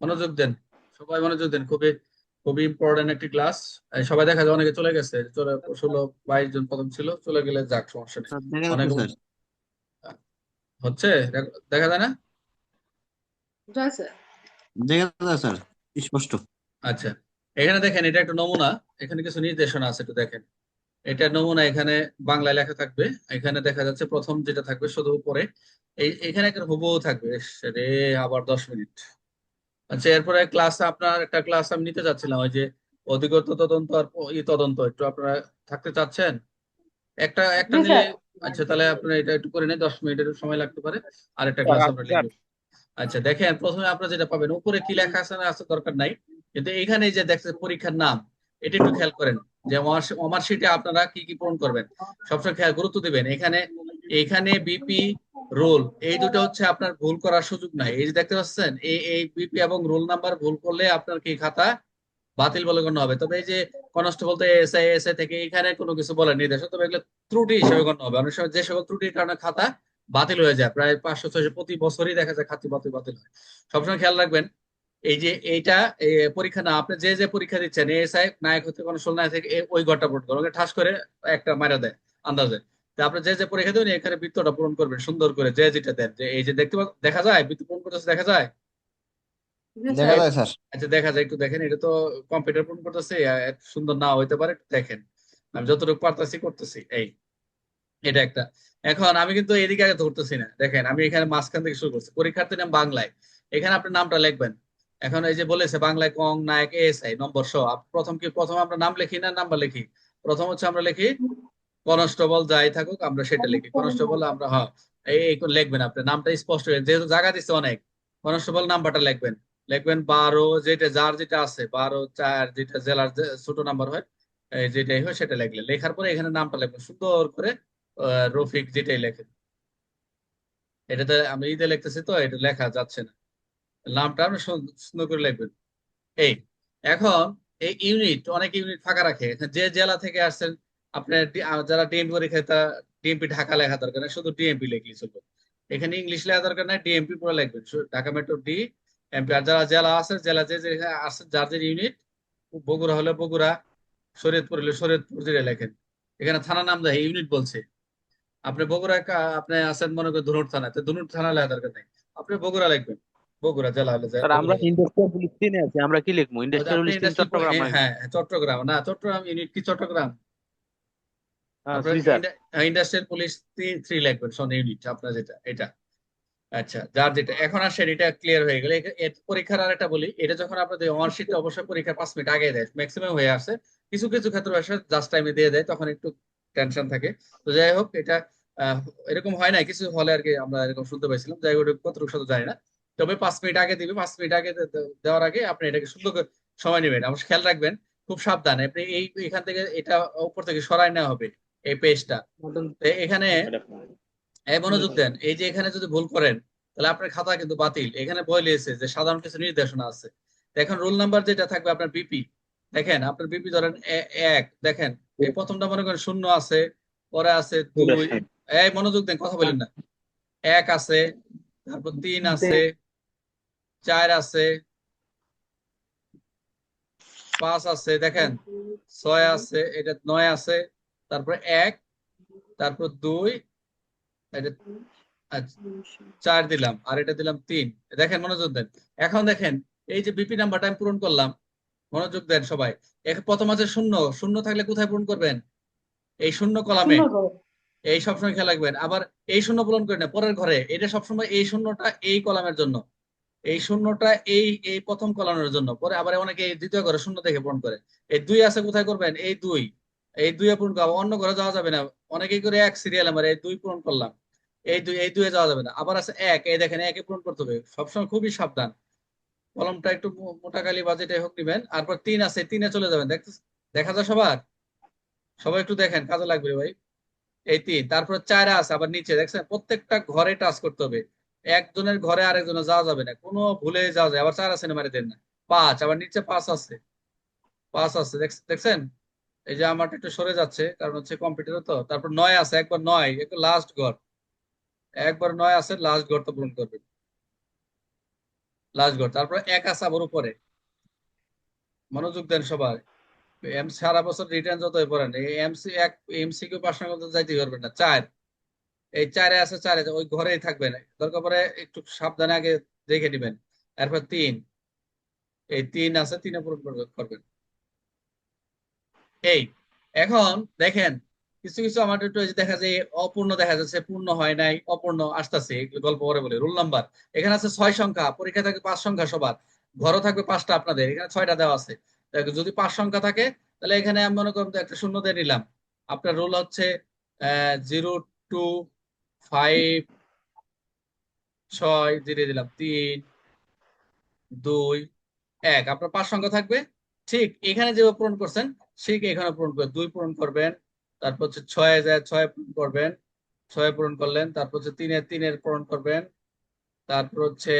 মনোযোগ দেন। সবাই মনোযোগ দেন খুবই খুবই ইম্পর্টেন্ট একটি ক্লাস সবাই দেখা যায় অনেকে চলে গেছে চলে ষোলো বাইশ জন প্রথম ছিল চলে গেলে যাক সমস্যা নেই। অনেক হচ্ছে? দেখা যায় না? স্যার। দেখা যায় স্যার স্পষ্ট। আচ্ছা এখানে দেখেন এটা একটা নমুনা এখানে কিছু নির্দেশনা আছে একটু দেখেন। এটা নমুনা এখানে বাংলায় লেখা থাকবে এখানে দেখা যাচ্ছে প্রথম যেটা থাকবে শুধু উপরে। এই এখানে একটা হুবহু থাকবে রে আবার দশ মিনিট। আচ্ছা এরপরে ক্লাস আপনার একটা ক্লাস আমি নিতে চাচ্ছিলাম ওই যে অধিকতর তদন্ত আর ই তদন্ত একটু আপনারা থাকতে চাচ্ছেন? একটা একটা নিলে আচ্ছা তাহলে আপনারা এটা একটু করে নেন দশ মিনিটের সময় লাগতে পারে। আর একটা ক্লাস আমরা লিখব আচ্ছা দেখেন প্রথমে আপনারা যেটা পাবেন উপরে কি লেখা আছে না আছে দরকার নাই কিন্তু এখানে যে দেখছেন পরীক্ষার নাম এটা একটু খেয়াল করেন যে আমার আমার শিটে আপনারা কি কি পূরণ করবেন? সবসময় খেয়াল গুরুত্ব দিবেন। এখানে এখানে বিপি রোল এই দুটো হচ্ছে আপনার ভুল করার সুযোগ নাই। এই যে দেখতে পাচ্ছেন এই এই বিপি এবং রোল নাম্বার ভুল করলে আপনার কি খাতা বাতিল বলে গণ্য হবে। তবে এই যে কনস্টেবল তো এসআই এসআই থেকে এখানে কোনো কিছু বলে নির্দেশ তবে এগুলো ত্রুটি হিসেবে গণ্য হবে। অনেক সময় যে সকল ত্রুটির কারণে খাতা বাতিল হয়ে যায়। প্রায় পাঁচশো, ছয়শো প্রতি বছরই দেখা যায় খাতি বাতিল বাতিল হয়। সবসময় খেয়াল রাখবেন, এই যে এইটা পরীক্ষা না, আপনি যে যে পরীক্ষা দিচ্ছেন এসআই নায়ক হতে কনস্টেবল নায়ক থেকে ওই ঘরটা করবেন ওকে ঠাস করে একটা মারা দেয়, আন্দাজে। আপনি যে যে পরীক্ষা দেবেন এখানে বৃত্তটা পূরণ করবেন সুন্দর করে যে যেটা দেন যে এই যে দেখতে দেখা যায়? বৃত্ত পূরণ করতেছে দেখা যায়? দেখা যায় স্যার। আচ্ছা দেখা যায় একটু দেখেন এটা তো কম্পিউটার পূরণ করতেছে সুন্দর না হইতে পারে একটু দেখেন। আমি যতটুকু পারতেছি করতেছি এই। এটা একটা। এখন আমি কিন্তু এদিকে আগে ধরতেছি না দেখেন আমি এখানে মাঝখান থেকে শুরু করছি। পরীক্ষার্থীর নাম বাংলায়। এখানে আপনার নামটা লিখবেন। এখন এই যে বলেছে বাংলায় কং নায়ক এস আই নম্বর সহ। প্রথম কি প্রথম আমরা নাম লিখি না নাম্বার লিখি? প্রথম হচ্ছে আমরা লিখি কনস্টেবল যাই থাকুক আমরা সেটা লিখি। কনস্টেবল আমরা হ্যাঁ এই লিখবেন আপনি। নামটা স্পষ্ট হয়ে যেহেতু জায়গা দিচ্ছে অনেক কনস্টেবল নাম্বারটা লিখবেন। লিখবেন বারো যেটা যার যেটা আছে বারো চার যেটা জেলার ছোট নাম্বার হয় যেটাই হয় সেটা লিখলেন। লেখার পরে এখানে নামটা লিখবেন। সুন্দর করে আহ, রফিক যেটাই লেখেন। এটাতে আমি ঈদে লিখতেছি তো এটা লেখা যাচ্ছে না। নামটা আপনি সুন- সুন্দর করে লিখবেন। এই এখন এই ইউনিট অনেক ইউনিট ফাঁকা রাখে। যে জেলা থেকে আসছেন আপনার যারা ডিএমপি পরীক্ষায় তা ডিএমপি ঢাকা লেখা দরকার নেই শুধু ডিএমপি লিখলেই চলবে। এখানে ইংলিশ লেখা দরকার নাই ডিএমপি পুরো লিখবেন। ঢাকা মেট্রো ডি এমপি আর যারা জেলা আছে জেলা যে যে আছে যার যে ইউনিট বগুড়া হলে বগুড়া শরীয়তপুর হলে শরীয়তপুর যেটা লেখেন। এখানে থানা নাম দেয় ইউনিট বলছে। আপনি বগুড়া আপনি আছেন মনে করেন ধুনুর থানা তো ধুনুর থানা লেখা দরকার নাই। আপনি বগুড়া লিখবেন বগুড়া জেলা হলে জেলা- স্যার আমরা ইন্ডাস্ট্রিয়াল পুলিশ টিমে আছি আমরা কি লিখব? ইন্ডাস্ট্রিয়াল পুলিশ চট্টগ্রাম হ্যাঁ। হ্যাঁ, চট্টগ্রাম। না চট্টগ্রাম ইউনিট কি চট্টগ্রাম? ইন্ডাস্ট্রিয়াল পুলিশ থ্রি লিখবেন শোন ইউনিট আপনার যেটা এটা। আচ্ছা যার যেটা। এখন আসেন এটা ক্লিয়ার হয়ে গেলে। পরীক্ষার আর একটা বলি। এটা যখন আপনাদের ওয়ার্কশিট অবশ্যই পরীক্ষার পাঁচ মিনিট আগে দেয় ম্যাক্সিমাম হয়ে আসে। কিছু কিছু ক্ষেত্রে আসে জাস্ট টাইমে দিয়ে দেয় তখন একটু টেনশন থাকে। তো যাই হোক এটা এরকম হয় না কিছু হলে আর কি আমরা এরকম শুনতে পাইছিলাম। যাই হোক কতটুকু শুধু জানি না। তবে পাঁচ মিনিট আগে দিবে। পাঁচ মিনিট আগে দেওয়ার আগে আপনি এটাকে সুন্দর সময় নেবেন। অবশ্যই খেয়াল রাখবেন খুব সাবধানে। আপনি এই এখান থেকে এটা উপর থেকে সরাই নেওয়া হবে। এই পেজটা এখানে এই মনোযোগ দেন এই যে এখানে যদি ভুল করেন তাহলে আপনার খাতা কিন্তু বাতিল। এখানে বই লিয়েছে যে সাধারণ কিছু নির্দেশনা আছে। তো এখন রোল নাম্বার যেটা থাকবে আপনার বিপি দেখেন আপনার বিপি ধরেন এক। দেখেন এই প্রথমটা মনে করেন শূন্য আছে পরে আছে দুই। এই মনোযোগ দেন কথা বলেন না। এক আছে তারপর তিন আছে চার আছে পাঁচ আছে দেখেন ছয় আছে এটা নয় আছে তারপর এক তারপর দুই এটা আচ্ছা, চার দিলাম আর এটা দিলাম তিন। দেখেন মনোযোগ দেন। এখন দেখেন এই যে বিপি নাম্বারটা আমি পূরণ করলাম মনোযোগ দেন সবাই। এখন প্রথম আছে শূন্য শূন্য থাকলে কোথায় পূরণ করবেন? এই শূন্য কলামে। এই সবসময় খেয়াল রাখবেন। আবার এই শূন্য পূরণ করেন না পরের ঘরে। এটা সবসময় এই শূন্যটা এই কলামের জন্য। এই শূন্যটা এই এই প্রথম কলামের জন্য। পরে আবার অনেকে এই দ্বিতীয় ঘরে শূন্য দেখে পূরণ করে। এই দুই আছে কোথায় করবেন? এই দুই। এই দুই পূরণ করব, অন্য ঘরে যাওয়া যাবে না। অনেকেই করে এক সিরিয়াল আমার, এই দুই পূরণ করলাম। এই দুই, এই দুয়ে যাওয়া যাবে না। আবার আছে এক, এই দেখেন, একে পূরণ করতে হবে। সবসময় খুবই সাবধান। কলমটা একটু মোটা কালি বা যেটাই হোক নিবেন। তারপর তিন আছে, তিনে চলে যাবেন। দেখ যায় সবার? সবাই একটু দেখেন, কাজে লাগবে ভাই। এই তিন, তারপর চার আছে, আবার নিচে। দেখছেন? প্রত্যেকটা ঘরে টাচ করতে হবে। একজনের ঘরে আরেকজনের যাওয়া যাবে না। কোনো ভুলে যাওয়া যায়। আবার চার আছে না মারি দেন না। পাঁচ, আবার নিচে পাঁচ আছে। পাঁচ আছে। দেখ- দেখছেন? এই যে আমারটা একটু সরে যাচ্ছে, কারণ হচ্ছে কম্পিউটার তো। তারপর নয় আছে, একবার নয়, একটু লাস্ট ঘর। একবার নয় আছে লাস্ট ঘরটা পূরণ করবেন। লাস্ট ঘর, তারপর এক আছে আবার উপরে। মনোযোগ দেন সবাই। এম সারা বছর রিটার্ন যতই পড়েন, এই এমসি এক এমসিকিউ পাস না করতে যাইতে পারবেন না, চার। এই চারে আছে, চারে ওই ঘরেই থাকবেন। দরকার পরে একটু সাবধানে আগে দেখে নেবেন। এরপর তিন। এই তিন আছে, তিনে পূরণ করবে- করবেন। এই, এখন দেখেন, কিছু কিছু আমার একটু দেখা যায়, অপূর্ণ দেখা যাচ্ছে, পূর্ণ হয় নাই, অপূর্ণ আসতেছে গল্প পরে বলে, রোল নাম্বার, এখানে আছে ছয় সংখ্যা, পরীক্ষা থাকে পাঁচ সংখ্যা সবার, ঘরও থাকবে পাঁচটা আপনাদের, এখানে ছয়টা দেওয়া আছে যদি পাঁচ সংখ্যা থাকে, তাহলে এখানে আমি মনে করুন একটা শূন্য দিয়ে নিলাম, আপনার রোল হচ্ছে জিরো, টু, ফাইভ, ছয়, দিয়ে দিলাম, তিন, দুই, এক, আপনার পাঁচ সংখ্যা থাকবে, ঠিক, এখানে যে পূরণ করছেন ঠিক এখানে পূরণ করবেন দুই পূরণ করবেন, তারপর হচ্ছে ছয় যায় ছয় পূরণ করবেন, ছয় পূরণ করলেন, তারপর হচ্ছে তিনের তিনের পূরণ করবেন, তারপর হচ্ছে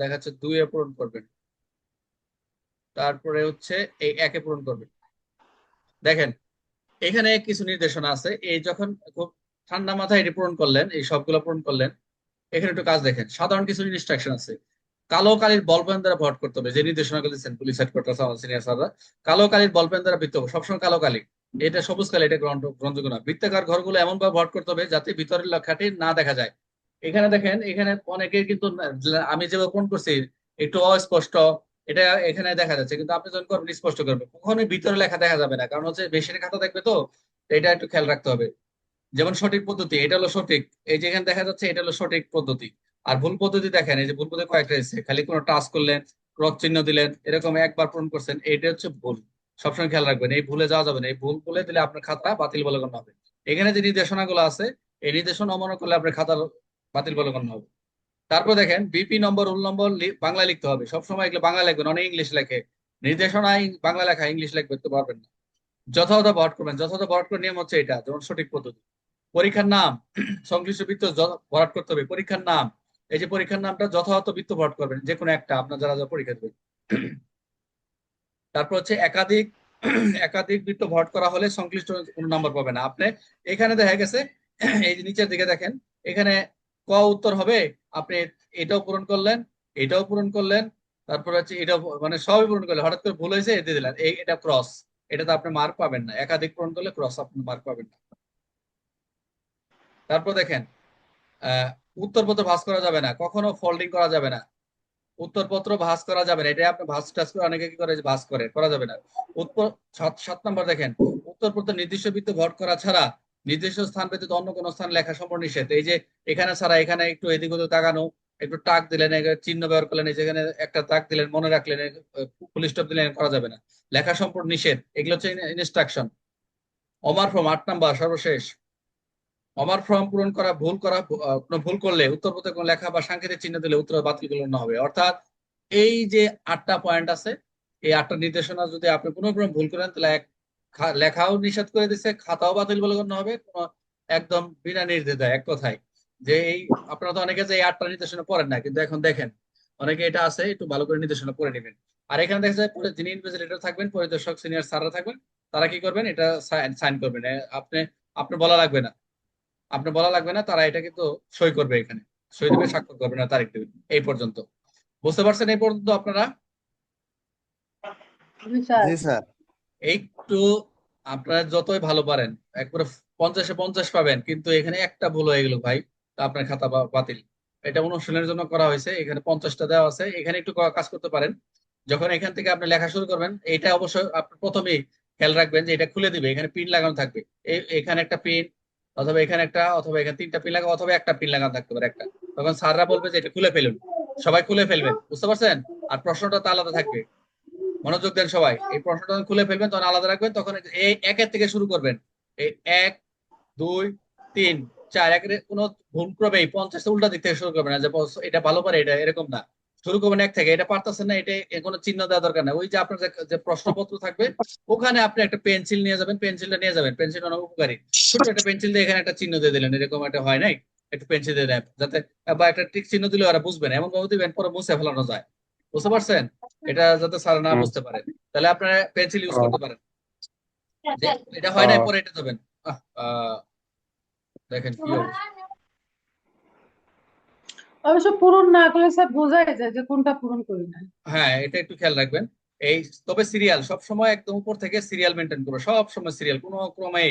দেখা যাচ্ছে দুইয়ে পূরণ করবেন, তারপরে হচ্ছে এই একে পূরণ করবেন। দেখেন, এখানে কিছু নির্দেশনা আছে, এই যখন খুব ঠান্ডা মাথায় এটি পূরণ করলেন, এই সবগুলো পূরণ করলেন, এখানে একটু কাজ দেখেন, সাধারণ কিছু ইনস্ট্রাকশন আছে। কালো কালির বল পেন দ্বারা ভোট করতে হবে, যে নির্দেশনাগুলো দিচ্ছেন পুলিশ হেডকোয়ার্টার আমার সিনিয়র স্যাররা কালো কালির বল পেন দ্বারা বৃত্ত সবসময় কালো কালি। এটা সবুজ কালি, এটা গ্রহণ গ্রহণযোগ্য না। বৃত্তাকার ঘরগুলো এমন ভাবে ভোট করতে হবে যাতে ভিতরের লেখাটি না দেখা যায়। এখানে দেখেন, এখানে অনেকের কিন্তু আমি যে কোন করছি, একটু অস্পষ্ট, এটা এখানে দেখা যাচ্ছে। কিন্তু আপনি যখন করবেন, স্পষ্ট করবেন। কখনোই ভিতরে লেখা দেখা যাবে না। কারণ হচ্ছে বেশির খাতা দেখবে তো এটা একটু খেয়াল রাখতে হবে। যেমন সঠিক পদ্ধতি, এটা হলো সঠিক। এই যেখানে দেখা যাচ্ছে, এটা হলো সঠিক পদ্ধতি। আর ভুল পদ্ধতি দেখেন, এই যে ভুল পদ্ধতি কয়েকটা এসেছে খালি কোনো টাচ করলেন ক্রস চিহ্ন দিলেন, এরকম একবার পূরণ করছেন, এইটা হচ্ছে ভুল। সবসময় খেয়াল রাখবেন, এই ভুলে যাওয়া যাবে না, এই ভুল বলে দিলে আপনার খাতা বাতিল বলে গণ্য হবে। এখানে যে নির্দেশনাগুলো আছে, এই নির্দেশনা অমান্য করলে আপনার খাতা বাতিল বলে গণ্য হবে। তারপর দেখেন বিপি নম্বর রোল নম্বর লি- বাংলায় লিখতে হবে। সবসময় এগুলো বাংলা লিখবেন, অনেক ইংলিশ লেখে। নির্দেশনায় বাংলা লেখা ইংলিশ লিখবে তো পারবেন না। যথাযথ ভট করবেন, যথাযথ ভট করার নিয়ম হচ্ছে এটা, যেমন সঠিক পদ্ধতি। পরীক্ষার নাম, সংশ্লিষ্ট বৃত্ত ভরাট করতে হবে, পরীক্ষার নাম এই যে পরীক্ষার নামটা যথাযথ বৃত্ত ভরাট করবেন, যে কোনো একটা, আপনার যারা যারা পরীক্ষা দেবেন। তারপর হচ্ছে একাধিক একাধিক বৃত্ত ভরাট করা হলে সংশ্লিষ্ট কোনো নাম্বার পাবে না। আপনি এখানে দেখা গেছে, এই যে নিচের দিকে দেখেন, এখানে ক উত্তর হবে, আপনি এটাও পূরণ করলেন, এটাও পূরণ করলেন, তারপর হচ্ছে এটা মানে সবই পূরণ করলেন। হঠাৎ করে ভুল হয়েছে দিয়ে দিলেন। এই এটা ক্রস এটাতে আপনি মার্ক পাবেন না। একাধিক পূরণ করলে ক্রস আপনি মার্ক পাবেন না। তারপর দেখেন উত্তরপত্র ভাঁজ করা যাবে না, কখনো ফোল্ডিং করা যাবে না। উত্তরপত্র ভাঁজ করা যাবে না এটা আপনি ভাঁজ টাজ করে অনেকে কি করে ভাঁজ করে, করা যাবে না। উত্তর, সাত নম্বর দেখেন, উত্তরপত্র নির্দিষ্ট বৃত্ত ভর করা ছাড়া নির্দিষ্ট স্থান ব্যতীত অন্য কোনো স্থান লেখা সম্পূর্ণ নিষেধ। এই যে এখানে ছাড়া এখানে একটু এদিক ওদিক তাকানো, একটু টাক দিলেন চিহ্ন ব্যবহার করলেন যেখানে একটা তাক দিলেন, মনে রাখলেন ফুল স্টপ দিলেন, করা যাবে না। লেখা সম্পূর্ণ নিষেধ, এগুলো হচ্ছে ইনস্ট্রাকশন অমার ফ্রম আট নাম্বার, সর্বশেষ। অমার ফর্ম পূরণ করা ভুল করা কোনো ভুল করলে উত্তরপত্রে কোনো লেখা বা সাংকেতিক চিহ্ন দিলে উত্তর বাতিল করলে হবে। অর্থাৎ এই যে আটটা পয়েন্ট আছে, এই আটটা নির্দেশনা যদি আপনি কোনো রকম ভুল করেন, তাহলে এক লেখাও নিষেধ করে দিচ্ছে খাতাও বাতিল বলে গণ্য হবে, কোনো একদম বিনা নির্দ্বিধায়, এক কথায়। যে এই, আপনারা তো অনেকে যে এই আটটা নির্দেশনা পড়েন না, কিন্তু এখন দেখেন, অনেকে এটা আছে, একটু ভালো করে নির্দেশনা পড়ে নেবেন। আর এখানে দেখা যায় যিনি ইনভিজিলেটর থাকবেন, পরিদর্শক সিনিয়র স্যাররা থাকবেন, তারা কি করবেন, এটা সাইন করবেন। আপনি আপনি বলা লাগবে না। আপনি বলা লাগবে না তারা এটা কিন্তু সই করবে এখানে। সই দেবে স্বাক্ষর করবে না তারিখ দেবে এই পর্যন্ত। বুঝতে পারছেন এই পর্যন্ত আপনারা? জি স্যার। জি স্যার। একটু আপনারা যতই ভালো পারেন একবারে পঞ্চাশে পঞ্চাশ পাবেন কিন্তু এখানে একটা ভুল হয়ে গেল ভাই তা আপনার খাতা বা- বাতিল। এটা অনুশীলনের জন্য করা হয়েছে এখানে পঞ্চাশটা দেওয়া আছে এখানে একটু কাজ করতে পারেন। যখন এখান থেকে আপনি লেখা শুরু করবেন এটা অবশ্যই আপনি প্রথমেই খেয়াল রাখবেন যে এটা খুলে দিবে এখানে পিন লাগানো থাকবে। এই এখানে একটা পিন অথবা এখানে একটা, অথবা এখানে তিনটা পিন লাগানো অথবা একটা পিন লাগানো থাকতে পারে একটা। তখন স্যাররা বলবে যে এটা খুলে ফেলুন। সবাই খুলে ফেলবেন, বুঝতে পারছেন? আর প্রশ্নটা তো আলাদা থাকবে। মনোযোগ দেন সবাই। এই প্রশ্নটা খুলে ফেলবেন, তখন আলাদা রাখবেন, তখন এই একের থেকে শুরু করবেন। এই এক, দুই, তিন, চার, একের কোনো ভুল করবে এই পঞ্চাশটা উল্টা দিক থেকে শুরু করবেন। যে এটা ভালো পারে, এটা এরকম না। শুরু করবেন এক থেকে এটা পারতেছেন না এটা কোনো চিহ্ন দেওয়া দরকার না। ওই যে আপনার যে- প্রশ্নপত্র থাকবে ওখানে আপনি একটা পেন্সিল নিয়ে যাবেন পেন্সিলটা নিয়ে যাবেন পেন্সিল অনেক উপকারী। ছোট একটা পেন্সিল দিয়ে এখানে একটা চিহ্ন দিয়ে দিলেন এরকম একটা হয় নাই? একটু পেন্সিল দিয়ে দেন যাতে বা একটা টিক চিহ্ন দিলে ওরা বুঝবেন এমন ভাবে দিবেন পরে মুছে ফেলানো যায়। বুঝতে পারছেন? এটা যাতে স্যার না বুঝতে পারে। তাহলে আপনারা পেন্সিল ইউজ করতে পারেন। এটা হয় নাই পরে এটা দেবেন। দেখেন কি অবস্থা। অবশ্য পূরণ না করলে স্যার বোঝাই যায় যে কোনটা পূরণ করি না। হ্যাঁ এটা একটু খেয়াল রাখবেন। এই, তবে সিরিয়াল সব সময় একদম উপর থেকে সিরিয়াল মেনটেন করো। সব সময় সিরিয়াল কোনো ক্রমেই,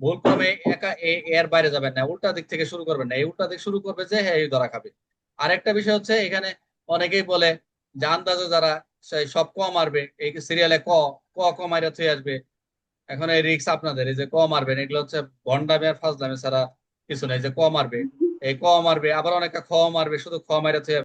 ভুল ক্রমে একা এর বাইরে যাবেন না। উল্টা দিক থেকে শুরু করবেন না। এই উল্টা দিক শুরু করবে যে হ্যাঁ এই ধরা খাবে। আরেকটা বিষয় হচ্ছে, এখানে অনেকেই বলে যে, আন্দাজে যারা সব ক মারবে, এই সিরিয়ালে ক ক ক মাইরা থুয়ে আসবে। এখন এই রিক্স আপনাদের, এই যে ক মারবেন, এগুলো হচ্ছে ভন্ডামি আর ফাজলামি ছাড়া কিছু নাই যে ক মারবে। এই ক মারবে আবার অনেকটা খ মারবে শুধু খ মাইরা